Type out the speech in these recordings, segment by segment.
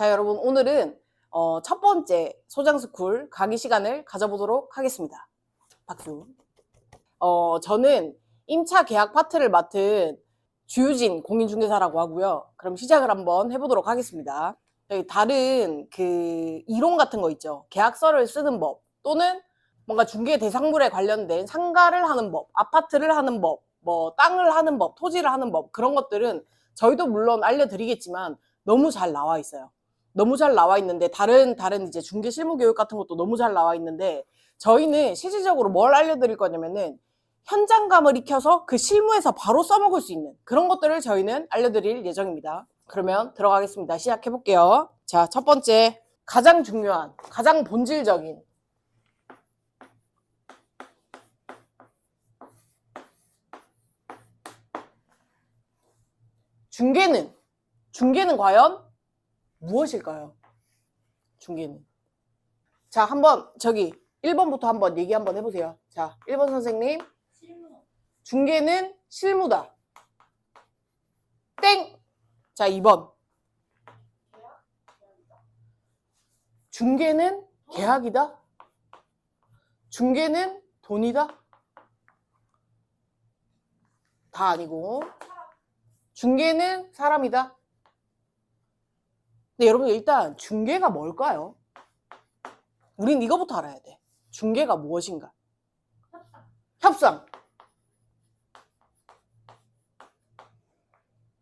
자, 여러분 오늘은 어, 첫 번째 소장스쿨 강의 시간을 가져보도록 하겠습니다. 박수. 어, 저는 임차 계약 파트를 맡은 주유진 공인중개사라고 하고요. 그럼 시작을 한번 해보도록 하겠습니다. 여기 다른 그 이론 같은 거 있죠. 계약서를 쓰는 법 또는 뭔가 중개 대상물에 관련된 상가를 하는 법, 아파트를 하는 법, 뭐 땅을 하는 법, 토지를 하는 법 그런 것들은 저희도 물론 알려드리겠지만 너무 잘 나와 있어요. 너무 잘 나와 있는데 다른 다른 이제 중개 실무 교육 같은 것도 너무 잘 나와 있는데 저희는 실질적으로 뭘 알려드릴 거냐면은 현장감을 익혀서 그 실무에서 바로 써먹을 수 있는 그런 것들을 저희는 알려드릴 예정입니다. 그러면 들어가겠습니다. 시작해 볼게요. 자, 첫 번째 가장 중요한, 가장 본질적인 중개는 중개는 과연 무엇일까요? 중개는 자, 한번 저기 1번부터 한번 얘기 한번 해보세요. 자, 1번 선생님 실무 중개는 실무다. 땡! 자, 2번. 계약 계약이다. 중개는 계약이다. 중개는 돈이다. 다 아니고. 중개는 사람이다. 근데 여러분 일단 중개가 뭘까요? 우린 이거부터 알아야 돼. 중개가 무엇인가? 협상.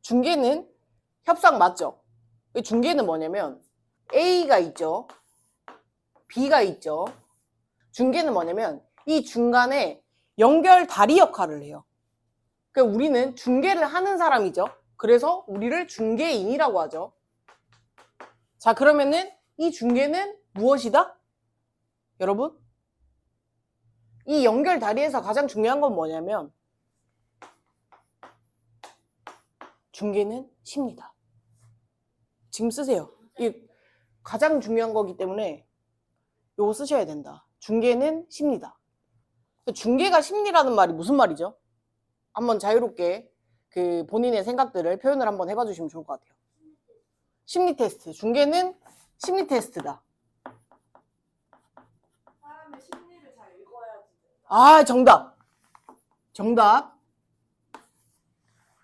중개는 협상 맞죠? 이 중개는 뭐냐면 A가 있죠. B가 있죠. 중개는 뭐냐면 이 중간에 연결 다리 역할을 해요. 그러니까 우리는 중개를 하는 사람이죠. 그래서 우리를 중개인이라고 하죠. 자, 그러면은 이 중개는 무엇이다? 여러분? 이 연결 다리에서 가장 중요한 건 뭐냐면 중개는 쉽니다. 지금 쓰세요. 이 가장 중요한 거기 때문에 요거 쓰셔야 된다. 중개는 쉽니다. 중개가 심리라는 말이 무슨 말이죠? 한번 자유롭게 그 본인의 생각들을 표현을 한번 해봐 주시면 좋을 것 같아요. 심리 테스트. 중개는 심리 테스트다. 사람의 심리를 잘 읽어야지. 아, 정답. 정답.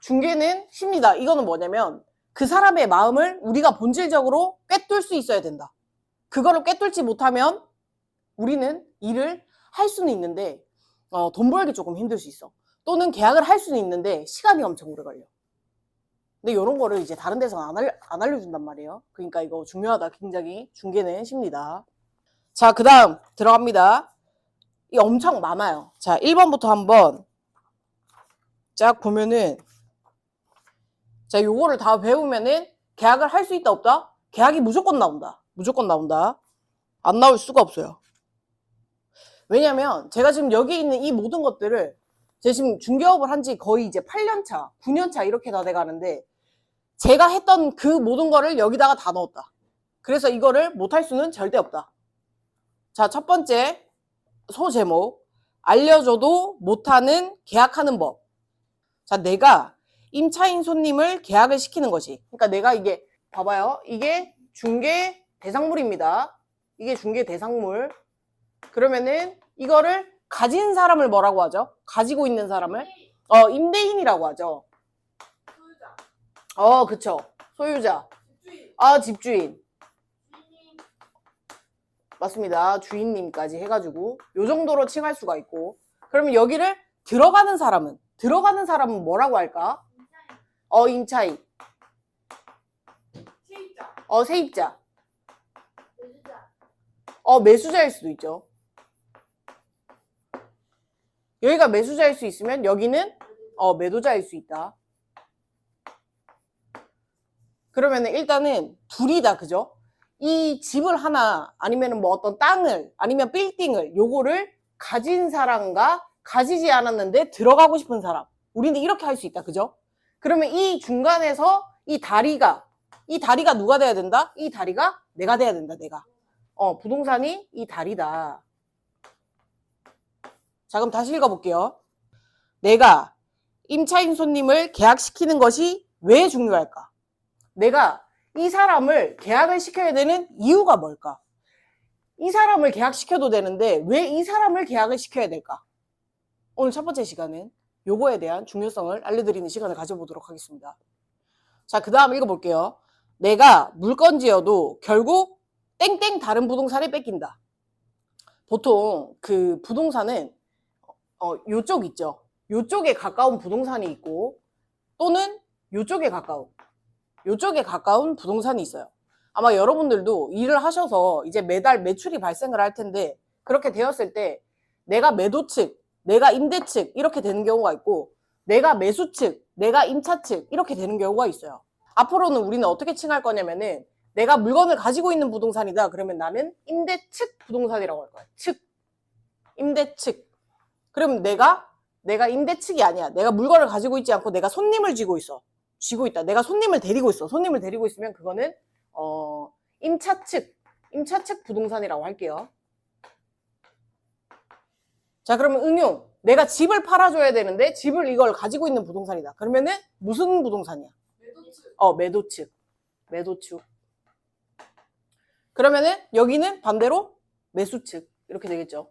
중개는 심리다. 이거는 뭐냐면 그 사람의 마음을 우리가 본질적으로 꿰뚫 수 있어야 된다. 그거를 꿰뚫지 못하면 우리는 일을 할 수는 있는데 어, 돈 벌기 조금 힘들 수 있어. 또는 계약을 할 수는 있는데 시간이 엄청 오래 걸려. 근데 이런 거를 이제 다른 데서는 안, 알, 안 알려준단 말이에요. 그러니까 이거 중요하다. 굉장히 중개는 심리다. 자, 그 다음 들어갑니다. 이 엄청 많아요. 자, 1번부터 한번 쫙 보면은 자, 요거를 다 배우면은 계약을 할 수 있다 없다? 계약이 무조건 나온다. 무조건 나온다. 안 나올 수가 없어요. 왜냐면 제가 지금 여기 있는 이 모든 것들을 제가 지금 중개업을 한 지 거의 이제 8년 차, 9년 차 이렇게 다 돼 가는데 제가 했던 그 모든 거를 여기다가 다 넣었다. 그래서 이거를 못할 수는 절대 없다. 자, 첫 번째 소 제목 알려줘도 못하는 계약하는 법. 자, 내가 임차인 손님을 계약을 시키는 것이. 그러니까 내가 이게 봐봐요. 이게 중개 대상물입니다. 이게 중개 대상물. 그러면은 이거를 가진 사람을 뭐라고 하죠? 가지고 있는 사람을 어 임대인이라고 하죠. 어, 그쵸. 소유자. 아, 집주인. 맞습니다. 주인님까지 해가지고 요 정도로 칭할 수가 있고 그러면 여기를 들어가는 사람은 들어가는 사람은 뭐라고 할까? 어 임차인, 세입자, 어 세입자, 매수자, 어 매수자일 수도 있죠. 여기가 매수자일 수 있으면 여기는 어 매도자일 수 있다. 그러면 일단은 둘이 다 그죠? 이 집을 하나 아니면 뭐 어떤 땅을 아니면 빌딩을 요거를 가진 사람과 가지지 않았는데 들어가고 싶은 사람 우리는 이렇게 할 수 있다 그죠? 그러면 이 중간에서 이 다리가 이 다리가 누가 돼야 된다? 이 다리가 내가 돼야 된다 내가 어 부동산이 이 다리다 자 그럼 다시 읽어볼게요 내가 임차인 손님을 계약시키는 것이 왜 중요할까? 내가 이 사람을 계약을 시켜야 되는 이유가 뭘까? 이 사람을 계약시켜도 되는데 왜 이 사람을 계약을 시켜야 될까? 오늘 첫 번째 시간은 요거에 대한 중요성을 알려드리는 시간을 가져보도록 하겠습니다. 자, 그 다음 읽어볼게요. 내가 물건지여도 결국 땡땡 다른 부동산에 뺏긴다. 보통 그 부동산은 어, 요쪽 있죠. 요쪽에 가까운 부동산이 있고 또는 요쪽에 가까운 요쪽에 가까운 부동산이 있어요. 아마 여러분들도 일을 하셔서 이제 매달 매출이 발생을 할 텐데 그렇게 되었을 때 내가 매도 측, 내가 임대 측 이렇게 되는 경우가 있고 내가 매수 측, 내가 임차 측 이렇게 되는 경우가 있어요. 앞으로는 우리는 어떻게 칭할 거냐면은 내가 물건을 가지고 있는 부동산이다. 그러면 나는 임대 측 부동산이라고 할 거야. 측. 임대 측. 그럼 내가 내가 임대 측이 아니야. 내가 물건을 가지고 있지 않고 내가 손님을 쥐고 있어. 쥐고 있다. 내가 손님을 데리고 있어. 손님을 데리고 있으면 그거는 어 임차 측, 임차 측 부동산이라고 할게요. 자, 그러면 응용. 내가 집을 팔아줘야 되는데 집을 이걸 가지고 있는 부동산이다. 그러면은 무슨 부동산이야? 매도측. 어, 매도 측. 매도 측. 그러면은 여기는 반대로 매수 측. 이렇게 되겠죠.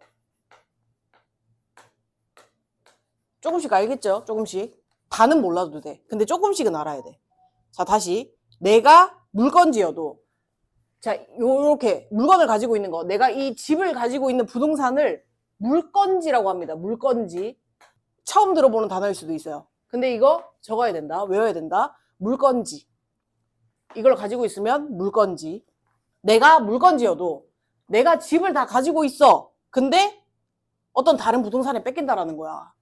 조금씩 알겠죠? 조금씩. 다는 몰라도 돼. 근데 조금씩은 알아야 돼. 자, 다시. 내가 물건지여도 자, 요렇게 물건을 가지고 있는 거. 내가 이 집을 가지고 있는 부동산을 물건지라고 합니다. 물건지. 처음 들어보는 단어일 수도 있어요. 근데 이거 적어야 된다. 외워야 된다. 물건지. 이걸 가지고 있으면 물건지. 내가 물건지여도 내가 집을 다 가지고 있어. 근데 어떤 다른 부동산에 뺏긴다라는 거야.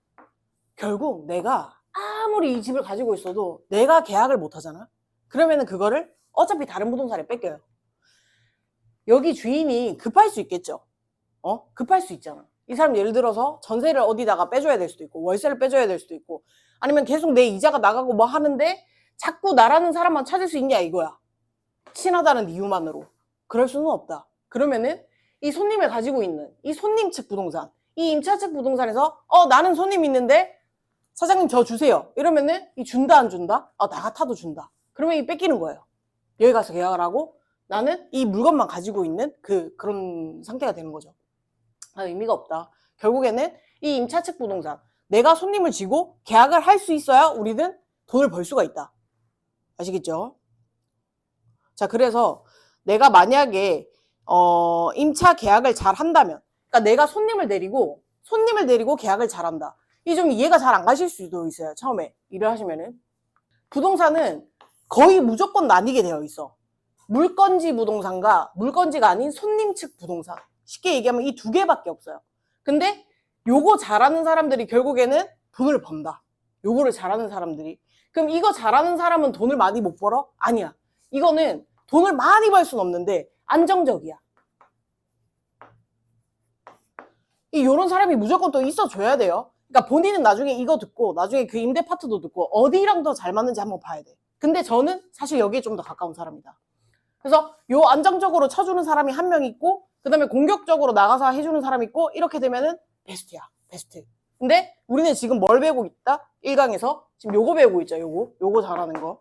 결국 내가 아무리 이 집을 가지고 있어도 내가 계약을 못 하잖아. 그러면은 그거를 어차피 다른 부동산에 뺏겨요. 여기 주인이 급할 수 있겠죠. 어? 급할 수 있잖아. 이 사람 예를 들어서 전세를 어디다가 빼줘야 될 수도 있고 월세를 빼줘야 될 수도 있고 아니면 계속 내 이자가 나가고 뭐 하는데 자꾸 나라는 사람만 찾을 수 있냐 이거야. 친하다는 이유만으로. 그럴 수는 없다. 그러면은 이 손님을 가지고 있는 이 손님 측 부동산, 이 임차 측 부동산에서 어 나는 손님 있는데 사장님 저 주세요. 이러면은 이 준다 안 준다? 아 나 같아도 준다. 그러면 이 뺏기는 거예요. 여기 가서 계약을 하고 나는 이 물건만 가지고 있는 그 그런 상태가 되는 거죠. 아, 의미가 없다. 결국에는 이 임차 측 부동산 내가 손님을 쥐고 계약을 할 수 있어야 우리는 돈을 벌 수가 있다. 아시겠죠? 자, 그래서 내가 만약에 어, 임차 계약을 잘 한다면, 그러니까 내가 손님을 데리고 손님을 데리고 계약을 잘 한다. 이 좀 이해가 잘 안 가실 수도 있어요. 처음에 일을 하시면은 부동산은 거의 무조건 나뉘게 되어 있어. 물건지 부동산과 물건지가 아닌 손님 측 부동산. 쉽게 얘기하면 이 두 개밖에 없어요. 근데 요거 잘하는 사람들이 결국에는 돈을 번다. 요거를 잘하는 사람들이. 그럼 이거 잘하는 사람은 돈을 많이 못 벌어? 아니야. 이거는 돈을 많이 벌 수는 없는데 안정적이야. 이 요런 사람이 무조건 또 있어줘야 돼요. 그러니까 본인은 나중에 이거 듣고 나중에 그 임대 파트도 듣고 어디랑 더 잘 맞는지 한번 봐야 돼. 근데 저는 사실 여기에 좀 더 가까운 사람이다. 그래서 요 안정적으로 쳐주는 사람이 한 명 있고 그다음에 공격적으로 나가서 해주는 사람 있고 이렇게 되면은 베스트야. 베스트. 근데 우리는 지금 뭘 배우고 있다? 1강에서 지금 요거 배우고 있죠. 요거. 요거 잘하는 거.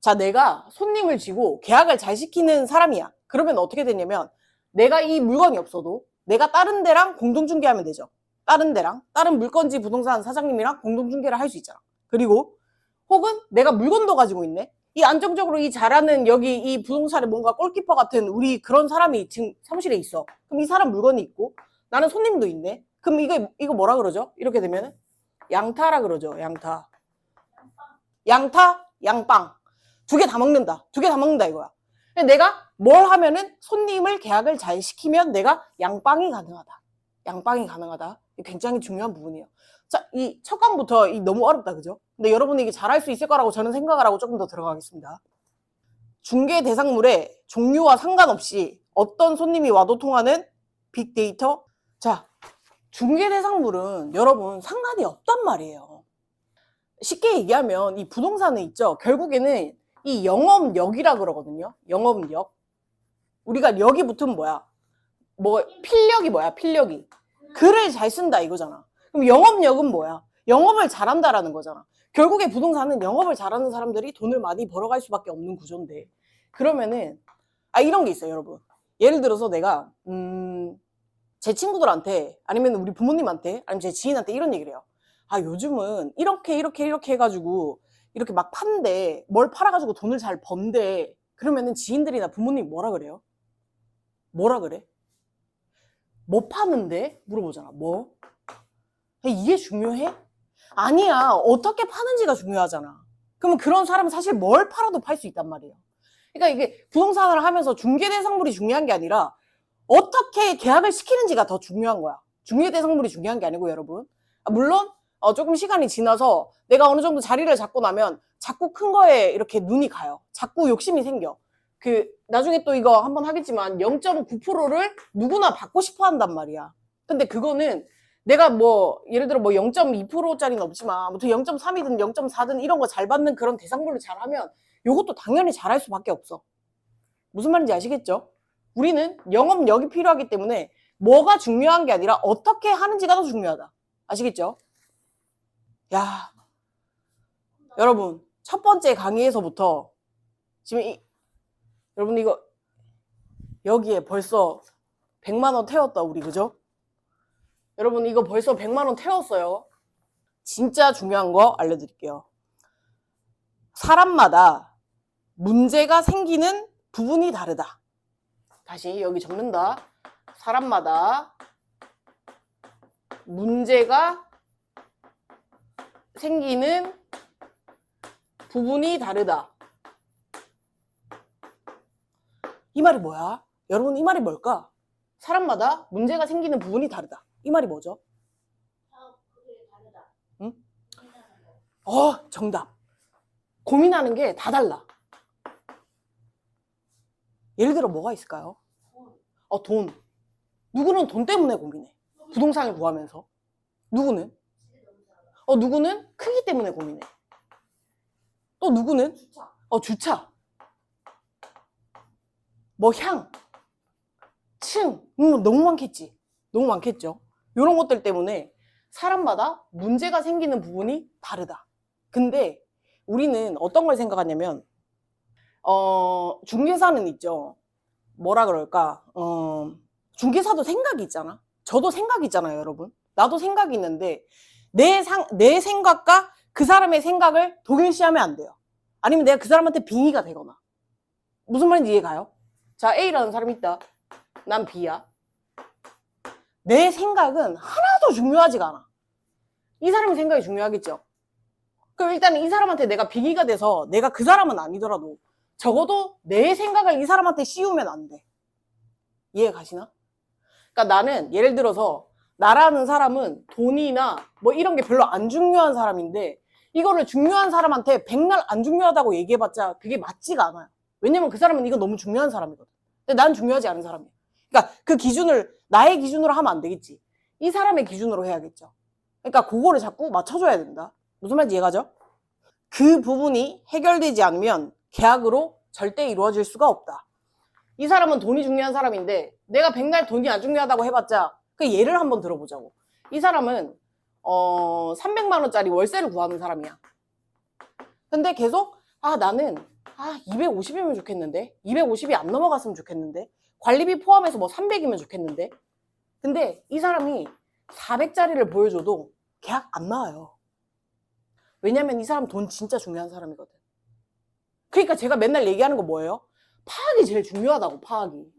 자, 내가 손님을 쥐고 계약을 잘 시키는 사람이야. 그러면 어떻게 되냐면 내가 이 물건이 없어도 내가 다른 데랑 공동 중개하면 되죠. 다른 데랑 다른 물건지 부동산 사장님이랑 공동중개를 할 수 있잖아. 그리고 혹은 내가 물건도 가지고 있네. 이 안정적으로 이 잘하는 여기 이 부동산에 뭔가 골키퍼 같은 우리 그런 사람이 지금 사무실에 있어. 그럼 이 사람 물건이 있고 나는 손님도 있네. 그럼 이거 이거 뭐라 그러죠? 이렇게 되면은 양타라 그러죠. 양타. 양타, 양빵. 두 개 다 먹는다. 두 개 다 먹는다 이거야. 내가 뭘 하면은 손님을 계약을 잘 시키면 내가 양빵이 가능하다. 양빵이 가능하다. 굉장히 중요한 부분이에요. 자, 이 첫 강부터 이 너무 어렵다, 그죠? 근데 여러분이 이게 잘할 수 있을 거라고 저는 생각을 하고 조금 더 들어가겠습니다. 중개 대상물의 종류와 상관없이 어떤 손님이 와도 통하는 빅데이터? 자, 중개 대상물은 여러분 상관이 없단 말이에요. 쉽게 얘기하면 이 부동산은 있죠. 결국에는 이 영업력이라 그러거든요. 영업력. 우리가 력이 붙으면 뭐야? 뭐 필력이 뭐야? 필력이. 글을 잘 쓴다 이거잖아. 그럼 영업력은 뭐야? 영업을 잘한다라는 거잖아. 결국에 부동산은 영업을 잘하는 사람들이 돈을 많이 벌어갈 수밖에 없는 구조인데 그러면은 아 이런 게 있어요, 여러분. 예를 들어서 내가 음, 제 친구들한테 아니면 우리 부모님한테 아니면 제 지인한테 이런 얘기를 해요. 아 요즘은 이렇게 이렇게 이렇게 해가지고 이렇게 막 판대 뭘 팔아가지고 돈을 잘 번대 그러면은 지인들이나 부모님 뭐라 그래요? 뭐라 그래? 뭐 파는데? 물어보잖아. 뭐? 이게 중요해? 아니야. 어떻게 파는지가 중요하잖아. 그러면 그런 사람은 사실 뭘 팔아도 팔 수 있단 말이에요. 그러니까 이게 부동산을 하면서 중개대상물이 중요한 게 아니라 어떻게 계약을 시키는지가 더 중요한 거야. 중개대상물이 중요한 게 아니고 여러분. 아, 물론 어, 조금 시간이 지나서 내가 어느 정도 자리를 잡고 나면 자꾸 큰 거에 이렇게 눈이 가요. 자꾸 욕심이 생겨. 그 나중에 또 이거 한번 하겠지만 0.9%를 누구나 받고 싶어 한단 말이야. 근데 그거는 내가 뭐 예를 들어 뭐 0.2%짜리는 없지만 아무튼 0.3이든 0.4든 이런 거 잘 받는 그런 대상물을 잘하면 요것도 당연히 잘할 수밖에 없어. 무슨 말인지 아시겠죠? 우리는 영업력이 필요하기 때문에 뭐가 중요한 게 아니라 어떻게 하는지가 더 중요하다. 아시겠죠? 야, 여러분 첫 번째 강의에서부터 지금 이, 여러분 이거 여기에 벌써 100만 원 태웠다 우리 그죠? 여러분 이거 벌써 100만 원 태웠어요. 진짜 중요한 거 알려드릴게요. 사람마다 문제가 생기는 부분이 다르다. 다시 여기 적는다. 사람마다 문제가 생기는 부분이 다르다. 이 말이 뭐야? 여러분 이 말이 뭘까? 사람마다 문제가 생기는 부분이 다르다. 이 말이 뭐죠? 아. 응? 어, 정답. 고민하는 게 다 달라. 예를 들어 뭐가 있을까요? 돈. 어, 돈. 누구는 돈 때문에 고민해. 부동산을 구하면서. 누구는? 어, 누구는 크기 때문에 고민해. 또 누구는? 주차. 어, 주차. 뭐 향. 층. 음, 너무 많겠지. 너무 많겠죠. 이런 것들 때문에 사람마다 문제가 생기는 부분이 다르다. 근데 우리는 어떤 걸 생각하냐면, 어, 중개사는 있죠. 뭐라 그럴까. 어, 중개사도 생각이 있잖아. 저도 생각이 있잖아요, 여러분. 나도 생각이 있는데, 내 상, 내 생각과 그 사람의 생각을 동일시하면 안 돼요. 아니면 내가 그 사람한테 빙의가 되거나. 무슨 말인지 이해가요? 자, A라는 사람이 있다. 난 B야. 내 생각은 하나도 중요하지가 않아. 이 사람의 생각이 중요하겠죠. 그럼 일단 이 사람한테 내가 빙의가 돼서 내가 그 사람은 아니더라도 적어도 내 생각을 이 사람한테 씌우면 안 돼. 이해 가시나? 그러니까 나는 예를 들어서 나라는 사람은 돈이나 뭐 이런 게 별로 안 중요한 사람인데 이거를 중요한 사람한테 백날 안 중요하다고 얘기해봤자 그게 맞지가 않아요. 왜냐면 그 사람은 이거 너무 중요한 사람이거든. 근데 난 중요하지 않은 사람이야. 그러니까 그 기준을 나의 기준으로 하면 안 되겠지. 이 사람의 기준으로 해야겠죠. 그러니까 그거를 자꾸 맞춰줘야 된다. 무슨 말인지 이해가죠? 그 부분이 해결되지 않으면 계약으로 절대 이루어질 수가 없다. 이 사람은 돈이 중요한 사람인데 내가 백날 돈이 안 중요하다고 해봤자 그 예를 한번 들어보자고. 이 사람은 어 300만 원짜리 월세를 구하는 사람이야. 근데 계속 아 나는 아 250이면 좋겠는데 250이 안 넘어갔으면 좋겠는데 관리비 포함해서 뭐 300이면 좋겠는데 근데 이 사람이 400짜리를 보여줘도 계약 안 나와요. 왜냐면 이 사람 돈 진짜 중요한 사람이거든. 그러니까 제가 맨날 얘기하는 거 뭐예요? 파악이 제일 중요하다고, 파악이.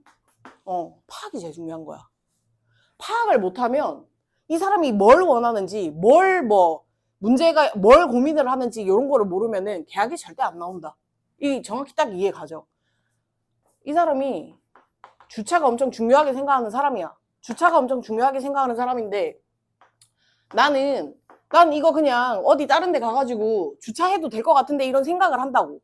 어, 파악이 제일 중요한 거야. 파악을 못하면 이 사람이 뭘 원하는지, 뭘 뭐, 문제가, 뭘 고민을 하는지 이런 거를 모르면은 계약이 절대 안 나온다. 이 정확히 딱 이해 가죠. 이 사람이 주차가 엄청 중요하게 생각하는 사람이야. 주차가 엄청 중요하게 생각하는 사람인데 나는 난 이거 그냥 어디 다른 데 가가지고 주차해도 될 것 같은데 이런 생각을 한다고.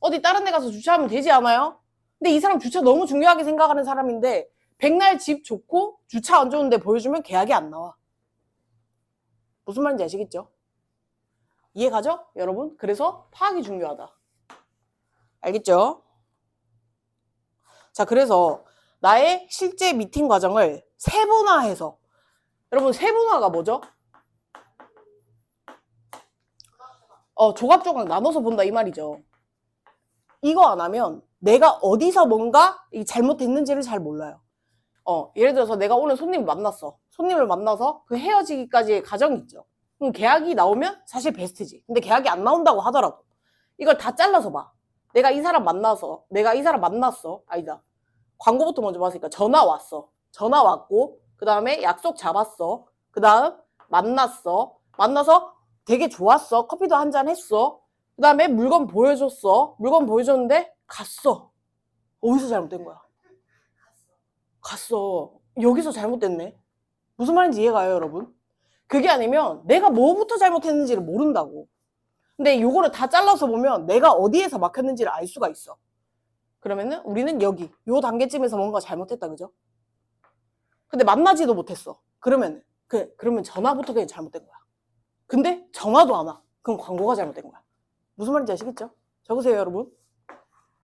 어디 다른 데 가서 주차하면 되지 않아요? 근데 이 사람 주차 너무 중요하게 생각하는 사람인데 백날 집 좋고 주차 안 좋은데 보여주면 계약이 안 나와. 무슨 말인지 아시겠죠? 이해 가죠? 여러분? 그래서 파악이 중요하다. 알겠죠? 자, 그래서 나의 실제 미팅 과정을 세분화해서 여러분 세분화가 뭐죠? 어, 조각조각 나눠서 본다 이 말이죠. 이거 안 하면 내가 어디서 뭔가 이 잘못됐는지를 잘 몰라요. 어, 예를 들어서 내가 오늘 손님을 만났어. 손님을 만나서 그 헤어지기까지의 과정이 있죠. 그럼 계약이 나오면 사실 베스트지. 근데 계약이 안 나온다고 하더라도 이걸 다 잘라서 봐. 내가 이 사람 만나서, 내가 이 사람 만났어. 아니다. 광고부터 먼저 봤으니까 전화 왔어. 전화 왔고, 그 다음에 약속 잡았어. 그 다음 만났어. 만나서 되게 좋았어. 커피도 한 잔 했어. 그 다음에 물건 보여줬어. 물건 보여줬는데 갔어. 어디서 잘못된 거야? 갔어. 여기서 잘못됐네. 무슨 말인지 이해가요, 여러분? 그게 아니면 내가 뭐부터 잘못했는지를 모른다고. 근데 요거를 다 잘라서 보면 내가 어디에서 막혔는지를 알 수가 있어. 그러면은 우리는 여기, 요 단계쯤에서 뭔가 잘못했다, 그죠? 근데 만나지도 못했어. 그러면, 그, 그러면 전화부터 그냥 잘못된 거야. 근데 전화도 안 와. 그럼 광고가 잘못된 거야. 무슨 말인지 아시겠죠? 적으세요, 여러분.